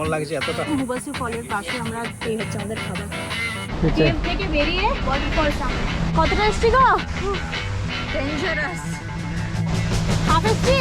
কেমন লাগছে এতটা? ফলের পাশে আমরা এই হচ্ছে আমাদের খাবার। টিএম থেকে বেরিয়ে ওয়াটারফল সামনে। কতটা এসছি গো? ডেঞ্জারাস হাফ এসছি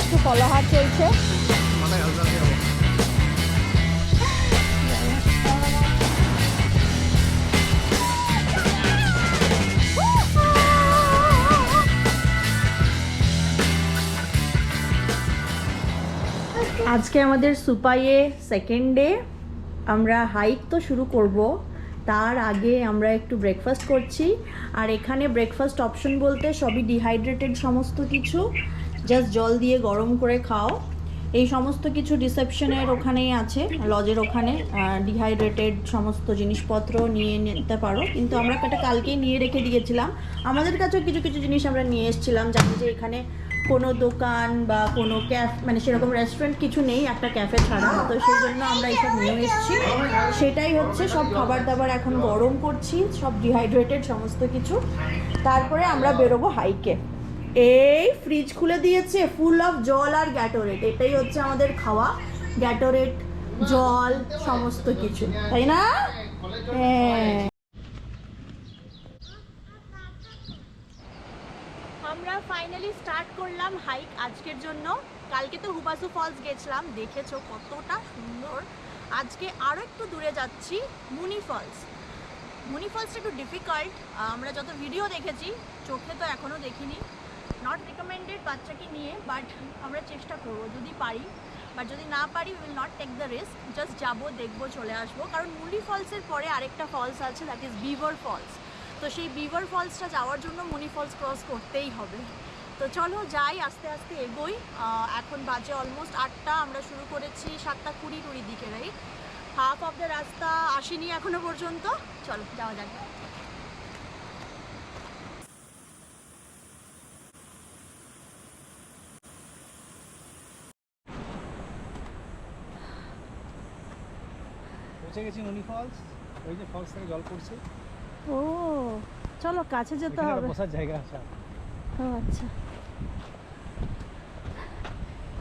একটু কলাহাট চলছে। মাথায় হালকা আজকে আমাদের সুপাইয়ে সেকেন্ড ডে আমরা হাইক তো শুরু করব। তার আগে আমরা একটু ব্রেকফাস্ট করছি। আর এখানে ব্রেকফাস্ট অপশন বলতে সবই ডিহাইড্রেটেড সমস্ত কিছু। জাস্ট জল দিয়ে গরম করে খাও। এই সমস্ত কিছু রিসেপশনের ওখানেই আছে লজের ওখানে। ডিহাইড্রেটেড সমস্ত জিনিসপত্র নিয়ে নিতে পারো। কিন্তু আমরা একটা কালকেই নিয়ে রেখে দিয়েছিলাম। আমাদের কাছেও কিছু কিছু জিনিস আমরা নিয়ে এসেছিলাম, জানি যে এখানে কোনো দোকান বা কোনো ক্যাফ মানে সেরকম রেস্টুরেন্ট কিছু নেই, একটা ক্যাফে ছাড়া। তো সেই জন্য আমরা এইসব নিয়ে এসেছি। সেটাই হচ্ছে সব খাবার দাবার এখন গরম করছি, সব ডিহাইড্রেটেড সমস্ত কিছু। তারপরে আমরা বেরোবো হাইকে এই ফ্রিজ খুলে দিয়েছে ফুল অফ জল আর গ্যাটোরেট এটাই হচ্ছে আমাদের খাওয়া। গ্যাটোরেট জল, সমস্ত কিছু। তাই না? হ্যাঁ আমরা ফাইনালি স্টার্ট করলাম হাইক আজকের জন্য। কালকে তো হুবাসু ফলস গেছিলাম, দেখেছ কতটা সুন্দর। আজকে আরও একটু দূরে যাচ্ছি, মুনি ফলস মুনি ফলসটা একটু ডিফিকাল্ট আমরা যত ভিডিও দেখেছি, চোখে তো এখনও দেখিনি। নট রিকমেন্ডেড বাচ্চাকে নিয়ে বাট আমরা চেষ্টা করব, যদি পারি। বাট যদি না পারি will not take the risk just যাব, দেখব, চলে আসব। কারণ মুনি ফলসের পরে আরেকটা ফলস আছে দ্যাট ইজ বিভার ফলস তো সেই বিভার ফলসটা যাওয়ার জন্য মুনি ফলস ক্রস করতেই হবে। তো চলো যাই আস্তে আস্তে এগোই। আহ, এখন বাজে অলমোস্ট আটটা আমরা শুরু করেছি সাতটা কুড়ি কুড়ি দিকে রাইট হাফ অফ দ্য রাস্তা আসেনি এখনও পর্যন্ত। চলো যাওয়া যাক। পৌঁছে গেছি নুনি ফলস ওই যে ফলস থেকে জল পড়ছে। ও চলো কাছে যেতে হবে। বসার জায়গা আছে। আচ্ছা।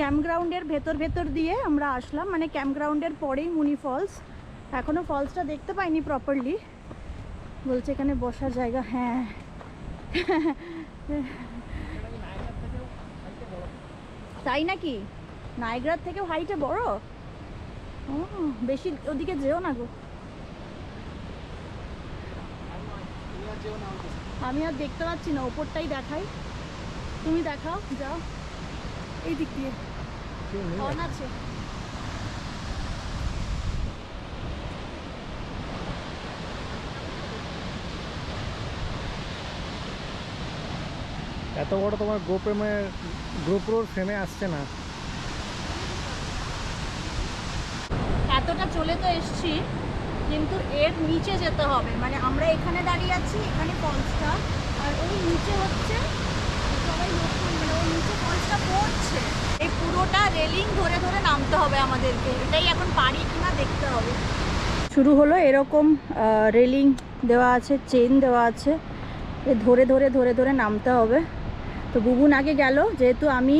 ক্যাম্পগ্রাউন্ডের ভেতর ভেতর দিয়ে আমরা আসলাম। মানে ক্যাম্পগ্রাউন্ডের পরেই মুনি ফলস। এখনও ফলসটা দেখতে পাইনি প্রপারলি বলছে এখানে বসার জায়গা হ্যাঁ। তাই নাকি? নায়গ্রার থেকেও হাইটে বড়? ও, বেশি ওদিকে যেও না গো। আমি আর দেখতে পাচ্ছি না, ওপরটাই দেখাই। তুমি দেখাও, যাও। এই দিক দিয়ে। কেউ নেই আছে। এত বড় তোমার গোপ্রেমে গোপ্রোর ফ্রেমে আসছে না। এতটা চলে তো এসছি কিন্তু এর নিচে যেতে হবে। মানে আমরা এখানে দাঁড়িয়ে আছি এখানে ফলসটা আর ওই নিচে হচ্ছে সবাই লক্ষ্য মানে ওই নিচে ফলসটা পড়ছে। এই পুরোটা রেলিং ধরে ধরে নামতে হবে আমাদেরকে। এটাই এখন পারি কিনা দেখতে হবে। শুরু হলো এরকম রেলিং দেওয়া আছে চেন দেওয়া আছে। এ ধরে ধরে ধরে ধরে নামতে হবে। তো বুবুন আগে গেল যেহেতু আমি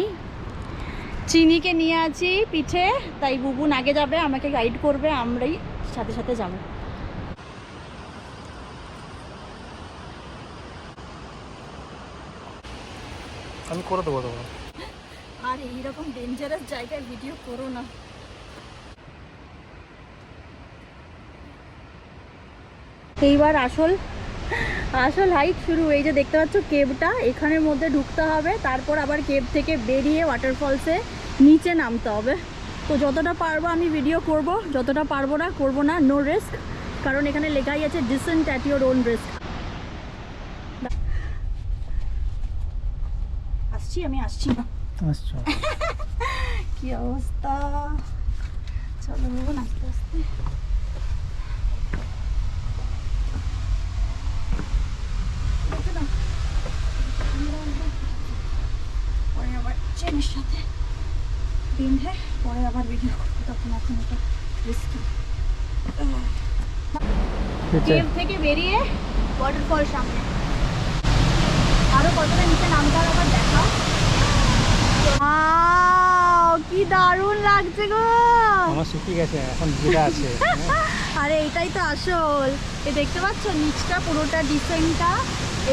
চিনিকে নিয়ে আছি পিঠে তাই বুবুন আগে যাবে আমাকে গাইড করবে আমরাই সাথে সাথে যাব। আমি করে দেবো তোমার এইরকম ডেঞ্জারাস জায়গায় ভিডিও করো না। এইবার আসল আসল হাইট শুরু। এই যে দেখতে পাচ্ছ কেবটা এখানের মধ্যে ঢুকতে হবে, তারপর আবার কেব থেকে বেরিয়ে ওয়াটারফলসে নিচে নামতে হবে। তো যতটা পারব আমি ভিডিও করব, যতটা পারব না, করব না নো রিস্ক কারণ এখানে লেখাই আছে descent at your own risk আসছি আমি, আসছি। না আচ্ছা কি অবস্থা? চলো বাবু আস্তে আস্তে। দেখো পরে আবার চেনের সাথে বেঁধে পরে আবার ভিডিও করব তখন এখন এটা রিস্কি থেকে বেরিয়ে ওয়াটারফল সামনে। আরও কতটা নিচে নামতে আবার Wow, কি দারুণ লাগছে গো। আমার শুকিয়ে গেছে এখন যেটা আছে। আরে এইটাই তো আসল। এ দেখতে পাচ্ছ নিচটা পুরোটা ডিসেন্টটা।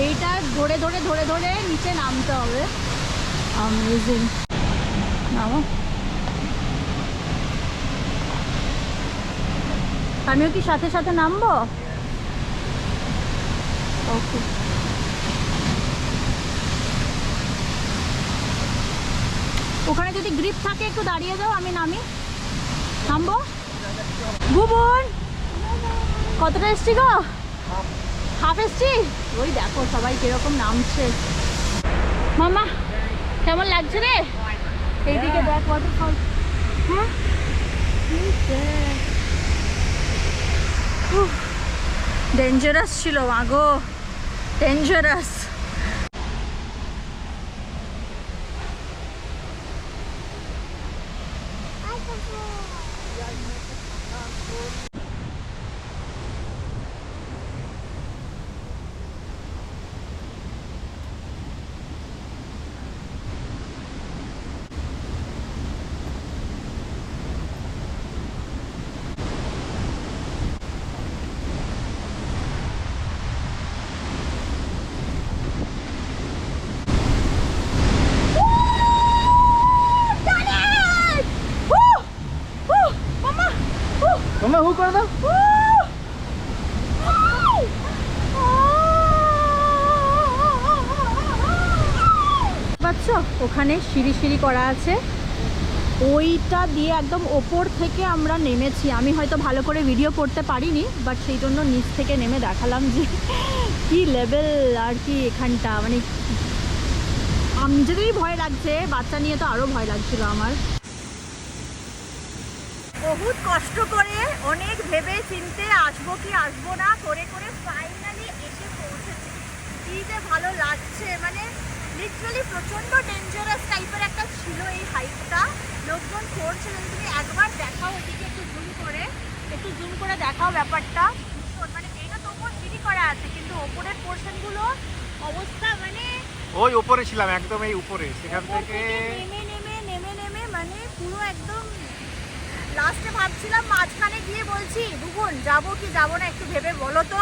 এইটা ধরে ধরে ধরে ধরে নিচে নামতে হবে। অ্যামেজিং নামো। আমিও কি সাথে সাথে নামবো? ওকে ওখানে যদি গ্রিপ থাকে, একটু দাঁড়িয়ে যাও, আমি নামি। নামবো ভুবন কতটা এসছি গো? হাফ এসছি? ওই দেখো, সবাই কীরকম নামছে। মামা কেমন লাগছে রে? এইদিকে দেখ ওয়াটারফল হ্যাঁ? ডেঞ্জারাস ছিল মাগো ডেঞ্জারাস তোমরা হু করে দাও। পাচ্ছ? ওখানে সিঁড়ি সিঁড়ি করা আছে। ওইটা দিয়ে একদম ওপর থেকে আমরা নেমেছি। আমি হয়তো ভালো করে ভিডিও করতে পারিনি বাট সেই জন্য নিচ থেকে নেমে দেখালাম যে কি লেভেল আর কি এখানটা। মানে নিজেদেরই ভয় লাগছে, বাচ্চা নিয়ে তো আরও ভয় লাগছিল আমার। বহুত কষ্ট করে অনেক ভেবে চিনতে আসব কি আসব না করে করে ফাইনালি এসে পৌঁছেছি। কি যে ভালো লাগছে মানে লিটারালি প্রচণ্ড ডেঞ্জারাস টাইপের একটা ছিল এই হাইটটা লোকজন করছে যদি তুমি একবার দেখাও এদিকে একটু জুম করে একটু জুম করে দেখাও ব্যাপারটা। মানে এটা তো উপর সিঁড়ি করা আছে কিন্তু ওপরের পোর্শনগুলো অবস্থা মানে ওই উপরে ছিলাম একদম এই উপরে। সেখান থেকে নেমে নেমে নেমে নেমে মানে পুরো একদম লাস্টে ভাবছিলাম মাঝখানে গিয়ে বলছি বুবুন যাব কি যাব না একটু ভেবে বলো তো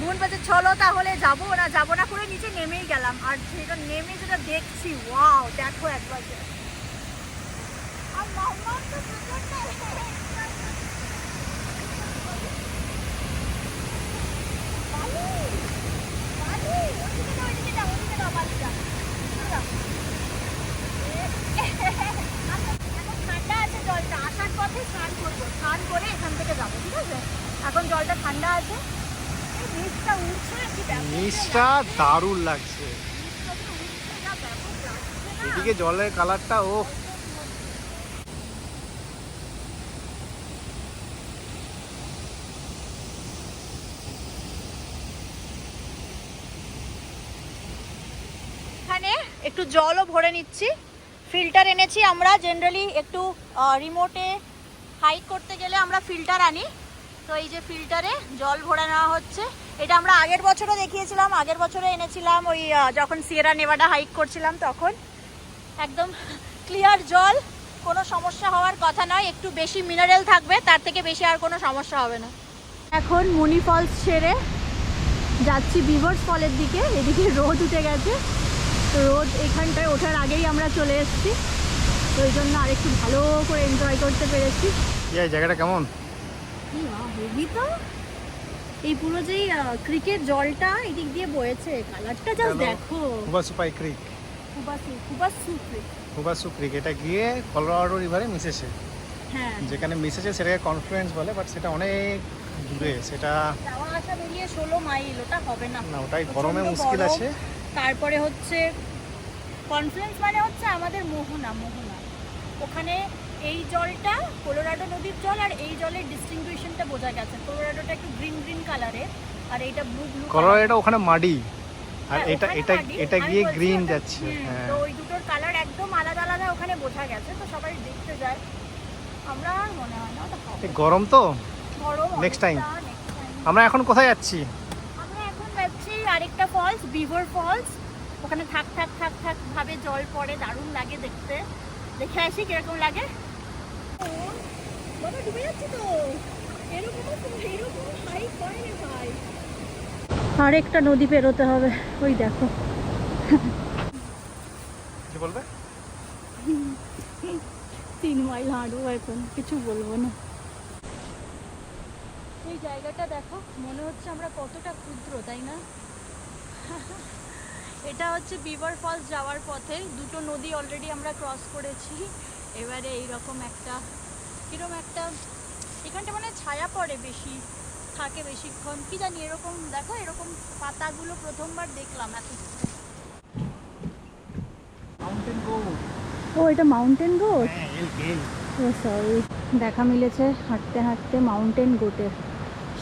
বোন বলছে চলো তাহলে যাব না যাব না করে নিচে নেমেই গেলাম আর সেটা নেমে যেটা দেখছি ওয়াও দেখো একবার জলটা আসার পথে স্নান করব। স্নান করে এখান থেকে যাব ঠিক আছে? এখন জলটা ঠান্ডা আছে। নিচটা দারুণ লাগছে। এদিকে জলের কালারটা ও এখানে একটু জলও ভরে নিচ্ছি। ফিল্টার এনেছি আমরা। জেনারেলি একটু রিমোটে হাইক করতে গেলে আমরা ফিল্টার আনি। তো এই যে ফিল্টারে জল ভরে নেওয়া হচ্ছে। এটা আমরা আগের বছরও দেখিয়েছিলাম, আগের বছরে এনেছিলাম ওই যখন সিয়েরা নেভাডা হাইক করছিলাম তখন। একদম ক্লিয়ার জল, কোনো সমস্যা হওয়ার কথা নয়, একটু বেশি মিনারেল থাকবে, তার থেকে বেশি আর কোনো সমস্যা হবে না। এখন মুনি ফলস ছেড়ে যাচ্ছি বিভার্স ফলের দিকে, এদিকে রোদ উঠে গেছে। তো রোদ এখানটায় ওঠার আগেই আমরা চলে এসেছি। তো ওই জন্য আরেকটু ভালো করে এনজয় করতে পেরেছি। এই জায়গাটা কেমন? তো। এই পুরো যেই ক্রিকেট জলটা এদিক দিয়ে বয়েছে কালারটা জাস্ট। দেখো। হুবাসুপাই ক্রিক creek। হুবাসু ক্রিক এটা গিয়ে কলোরাডো রিভারে মিশেছে। হ্যাঁ। যেখানে মিশেছে সেটাকে কনফ্লুয়েন্স বলে বাট সেটা অনেক দূরে সেটা যাওয়া আসা বেরিয়ে ষোলো মাইল ওটা হবে না। না ওটাই গরমে মুশকিল আছে। তারপরে হচ্ছে কনফ্লুয়েন্স মানে হচ্ছে আমাদের মোহনা মোহনা। ওখানে এই জলটা কোলোরাডো নদীর জল আর এই জলের ডিস্টিংগুইশনটা বোঝা গেছে। কোলোরাডোটা একটু গ্রিন গ্রিন কালারের আর এইটা ব্লু ব্লু কলোরাডো ওখানে মাডি আর হ্যাঁ, এটা এটা এটা গিয়ে গ্রিন যাচ্ছে হ্যাঁ। তো ওই দুটোর কালার একদম আলাদা আলাদা ওখানে বোঝা গেছে তো সবাই দেখতে যায়। আমরা মনে হয় না গরম তো? গরম নেক্সট time। আমরা এখন কোথায় যাচ্ছি? আরেকটা ফলস বিভর ফলস ওখানে থাক থাক থাক থাক ভাবে জল পড়ে দারুণ লাগে দেখতে। দেখে আসি কীরকম লাগে। বাবা ডুবে যাচ্ছে তো। এরকম এরকম হাইট করে রে ভাই। আরেকটা নদী পেরোতে হবে ওই দেখো। কি বলবে? তিন মাইল হাঁটবো এখন কিছু বলব না। এই জায়গাটা দেখো মনে হচ্ছে আমরা কতটা ক্ষুদ্র তাই না? এটা হচ্ছে বিভার ফলস যাওয়ার পথে। দুটো নদী অলরেডি আমরা ক্রস করেছি। এবারে এইরকম একটা কীরকম একটা এখানটা মানে ছায়া পড়ে বেশি থাকে বেশিক্ষণ। কি জানি এরকম দেখো এরকম পাতাগুলো প্রথমবার দেখলাম এত। মাউন্টেন গোট ও এটা মাউন্টেন গোট হ্যাঁ এল ও সরি দেখা মিলেছে হাঁটতে হাঁটতে মাউন্টেন গোটের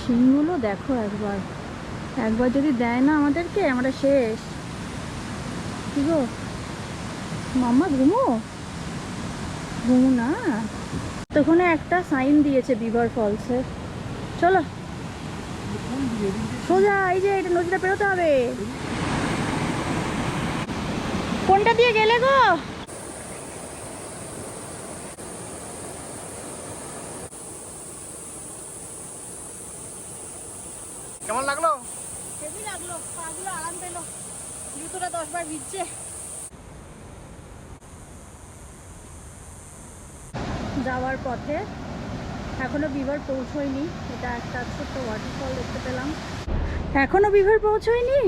শিংগুলো দেখো একবার। একবার যদি দেয় না আমাদেরকে, আমরা শেষ। কি গো? মাম্মা, ঘুমো? ঘুমো না? তখন একটা সাইন দিয়েছে বিভার ফলসে চলো। সোজা, এই যে এটা নদীটা পেরোতে হবে। কোনটা দিয়ে গেলে গো? কেমন লাগল? হেভি লাগল পাগুলো আরাম পেল। জুতোটা দশবার ভিজছে। যাওয়ার পথে এখনও বিভার পৌঁছয়নি। এটা একটা ছোট্ট ওয়াটারফল দেখতে পেলাম। এখনও বিভার পৌঁছয়নি?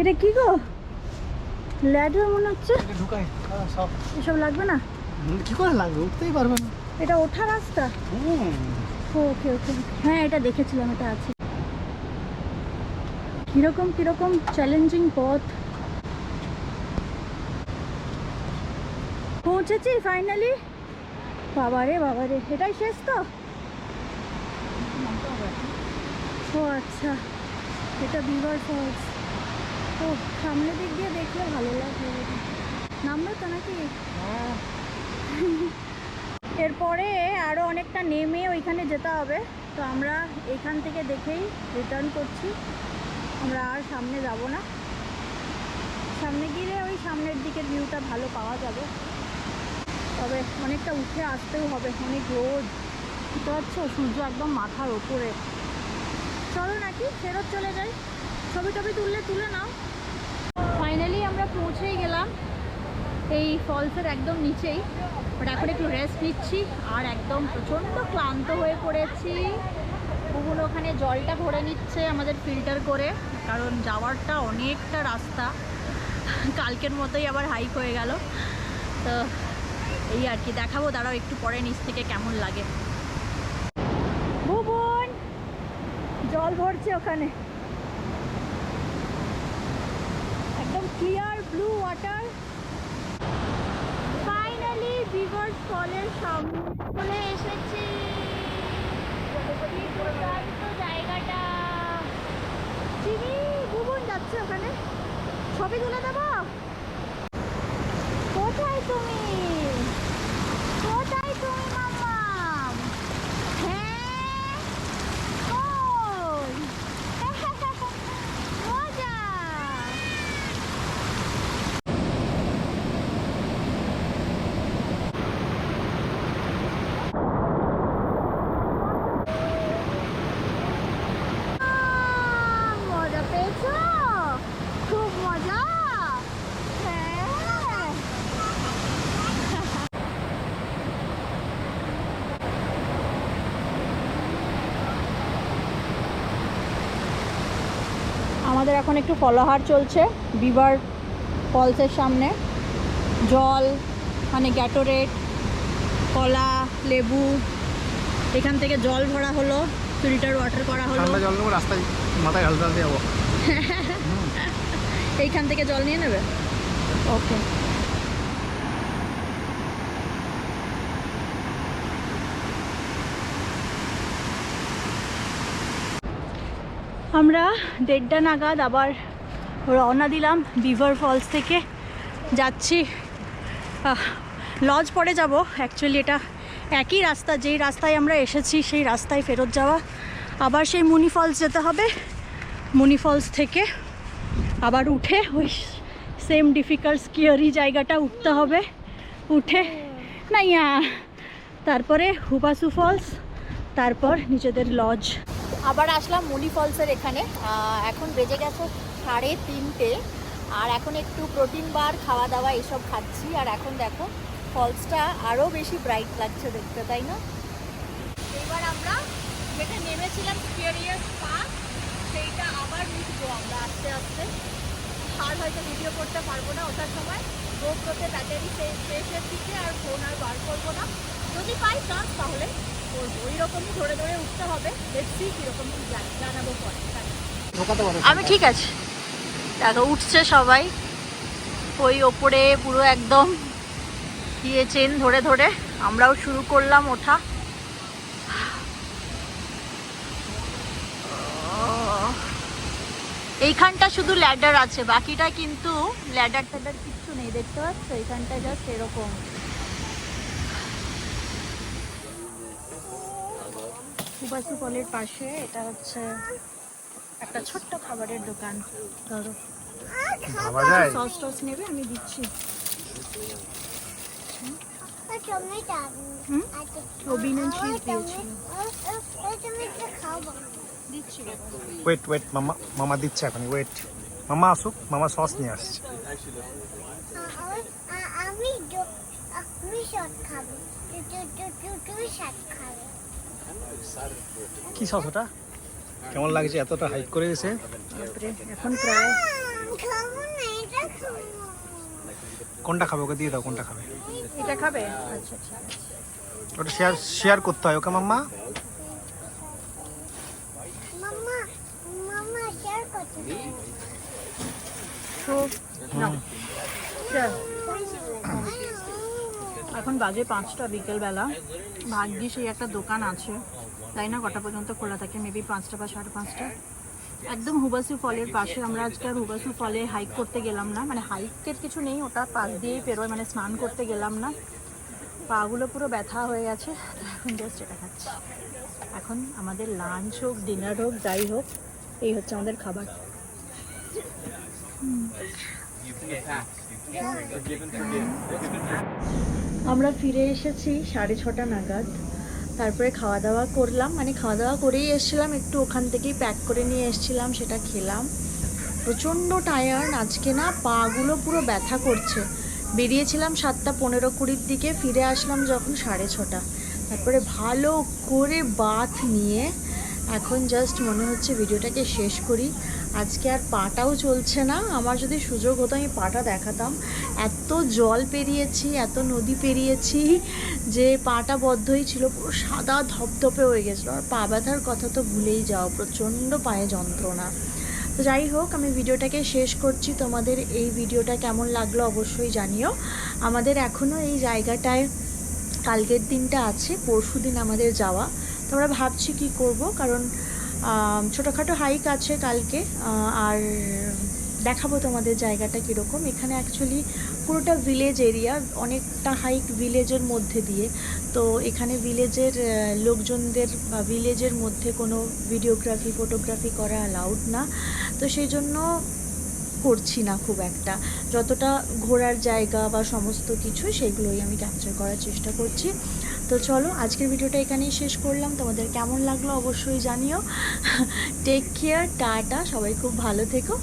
এটা কি গো? ল্যাডার মনে হচ্ছে। হ্যাঁ, সব। এসব লাগবে না? কি করে লাগবে? উঠতেই পারবে না। এটা ওঠা রাস্তা? ওকে ওকে। হ্যাঁ এটা দেখেছিলাম এটা আছে। কীরকম কীরকম চ্যালেঞ্জিং পথ? পৌঁছেছি ফাইনালি বাবারে বাবারে এটাই শেষ তো? ও আচ্ছা এটা বিভার ফলস ও সামনের দিক দিয়ে দেখলে ভালো লাগবে। নামবে তো নাকি? হ্যাঁ। এরপরে আরও অনেকটা নেমে ওইখানে যেতে হবে। তো আমরা এখান থেকে দেখেই রিটার্ন করছি। আমরা আর সামনে যাব না। সামনে গিয়ে ওই সামনের দিকের ভিউটা ভালো পাওয়া যাবে। তবে অনেকটা উঠে আসতেও হবে, অনেক রোদ। বুঝতে পারছ? সূর্য একদম মাথার ওপরে। চলো নাকি? ফেরত চলে যাই। ছবি টবি তুললে তুলে নাও। ফাইনালি আমরা পৌঁছেই গেলাম। এই ফলসের একদম নিচেই। বাট এখন একটু রেস্ট নিচ্ছি। আর একদম প্রচণ্ড ক্লান্ত হয়ে পড়েছি। ওগুলো ওখানে জলটা ভরে নিচ্ছে আমাদের ফিল্টার করে, কারণ যাওয়ারটা অনেকটা রাস্তা। কালকের মতোই আবার হাইক হয়ে গেল। তো এই আর কি, দেখাবো, দাঁড়াও, একটু পরে নিচ থেকে কেমন লাগে। ভুবন, জল ভরছে ওখানে। একদম clear blue water finally beaver ফলের সামনে এসেছি। জায়গাটা চিনি ভুবন যাচ্ছে ওখানে। ছবি তুলে দেবো? কোথায় তুমি কোথায় তুমি মামাম হ্যাঁ কই মজা আহ, মজা পেয়েছ খুব মজা হ্যাঁ আমাদের এখন একটু ফলোহার চলছে বিবার ফলসের সামনে। জল মানে গ্যাটোরেট কলা লেবু এখান থেকে জল ভরা হলো ফিল্টার ওয়াটার করা হলো। ঠান্ডা জল নেব রাস্তায় মাথায় যাব। এইখান থেকে জল নিয়ে নেবে? ওকে আমরা দেড়টা নাগাদ আবার রওনা দিলাম বিভার ফলস থেকে। যাচ্ছি লজ পরে যাব। অ্যাকচুয়ালি এটা একই রাস্তা, যেই রাস্তায় আমরা এসেছি সেই রাস্তায় ফেরত যাওয়া। আবার সেই মুনি ফলস যেতে হবে। মুনি ফলস থেকে আবার উঠে ওই সেম ডিফিকাল্ট স্কিয়ারি জায়গাটা উঠতে হবে। উঠে নাইয়া তারপরে হুবাসু ফলস, তারপর নিজেদের লজ। আবার আসলাম মুলি ফলসের এখানে। এখন বেজে গেছে সাড়ে তিনটে। আর এখন একটু প্রোটিন বার, খাওয়া দাওয়া এসব খাচ্ছি। আর এখন দেখো, ফলসটা আরও বেশি ব্রাইট লাগছে দেখতে, তাই না? এবার আমরা যেটা নেমেছিলাম স্পিয়ারিয়াস পার্ক সেইটা আবার লিখব আমরা আস্তে আস্তে। আর হয়তো ভিডিও করতে পারব না ওটার সময়। গোপ্রোতে ব্যাটারি শেষের দিকে আর ফোন আর বার করব না। যদি পাই চান্স তাহলে। করব ওই ধরে ধরে উঠতে হবে। দেখছি কীরকম কি জানাব পরে। আমি ঠিক আছে। দেখো উঠছে সবাই। ওই ওপরে পুরো একদম দিয়ে চেন ধরে ধরে। আমরাও শুরু করলাম ওঠা। এইখানটা শুধু ল্যাডার আছে বাকিটা কিন্তু ল্যাডার ট্যাডার কিচ্ছু নেই। দেখতে পাচ্ছ? এইখানটা জাস্ট এরকম। সুবাসু কলের পাশে এটা হচ্ছে একটা ছোট্ট খাবারের দোকান ধরো সস টস নেবে আমি দিচ্ছি। ওয়েট ওয়েট মামা মামা দিচ্ছে এখন ওয়েট মামা আসুক মামা সস নিয়ে আসছে আমি আমি খাব তুমি শট খাবে কি সস ওটা? কেমন লাগছে? এতটা হাইক করে এসে? এখন প্রায় কোনটা খাবে? ওকে দিয়ে দাও কোনটা খাবে? এটা খাবে? আচ্ছা ঠিক আছে ওটা শেয়ার শেয়ার করতে হয় ওকে মাম্মা? মাম্মা মাম্মা শেয়ার করতে। এখন বাজে পাঁচটা বিকেলবেলা। ভাগ্যিস সেই একটা দোকান আছে। তাই না কটা পর্যন্ত খোলা থাকে মেবি পাঁচটা বা সাড়ে পাঁচটা। একদম হুবাসু ফলের পাশে। আমরা আজকে আর হুবাসু ফলে হাইক করতে গেলাম না। মানে হাইকের কিছু নেই, ওটা পাশ দিয়েই পেরোয় মানে স্নান করতে গেলাম না। পাগুলো পুরো ব্যথা হয়ে গেছে। এখন জাস্ট এটা খাচ্ছি। এখন আমাদের লাঞ্চ হোক ডিনার হোক, যাই হোক, এই হচ্ছে আমাদের খাবার। আমরা ফিরে এসেছি সাড়ে ছটা নাগাদ। তারপরে খাওয়া দাওয়া করলাম। মানে খাওয়া দাওয়া করেই এসেছিলাম, একটু ওখান থেকেই প্যাক করে নিয়ে এসেছিলাম, সেটা খেলাম। প্রচণ্ড টায়ার্ড আজকে না পাগুলো পুরো ব্যথা করছে। বেরিয়েছিলাম সাতটা পনেরো কুড়ির দিকে, ফিরে আসলাম যখন সাড়ে ছটা। তারপরে ভালো করে বাথ নিয়ে এখন জাস্ট মনে হচ্ছে ভিডিওটাকে শেষ করি। আজকে আর পাটাও চলছে না। আমার যদি সুযোগ হতো, আমি পাটা দেখাতাম। এত জল পেরিয়েছি, এত নদী পেরিয়েছি যে পাটা বদ্ধই ছিল, পুরো সাদা ধপধপে হয়ে গেছিল। আর পা ব্যথার কথা তো ভুলেই যাও, প্রচণ্ড পায়ে যন্ত্রণা। তো যাই হোক, আমি ভিডিওটাকে শেষ করছি। তোমাদের এই ভিডিওটা কেমন লাগল অবশ্যই জানিও। আমাদের এখনও এই জায়গাটায় কালকের দিনটা আছে, পরশু দিন আমাদের যাওয়া। তো আমরা ভাবছি কি করব, কারণ ছোটোখাটো হাইক আছে কালকে আর দেখাবো তোমাদের জায়গাটা কীরকম। এখানে অ্যাকচুয়ালি পুরোটা ভিলেজ এরিয়া অনেকটা হাইক ভিলেজের মধ্যে দিয়ে। তো এখানে ভিলেজের লোকজনদের বা ভিলেজের মধ্যে কোনো ভিডিওগ্রাফি ফটোগ্রাফি করা অ্যালাউড না। তো সেই জন্য করছি না খুব একটা। যতটা ঘোরার জায়গা বা সমস্ত কিছু, সেগুলোই আমি ক্যাপচার করার চেষ্টা করছি। তো চলো, আজকের ভিডিওটা এখানেই শেষ করলাম। তোমাদের কেমন লাগল অবশ্যই জানিও। টেক কেয়ার টাটা, সবাই খুব ভালো থেকো।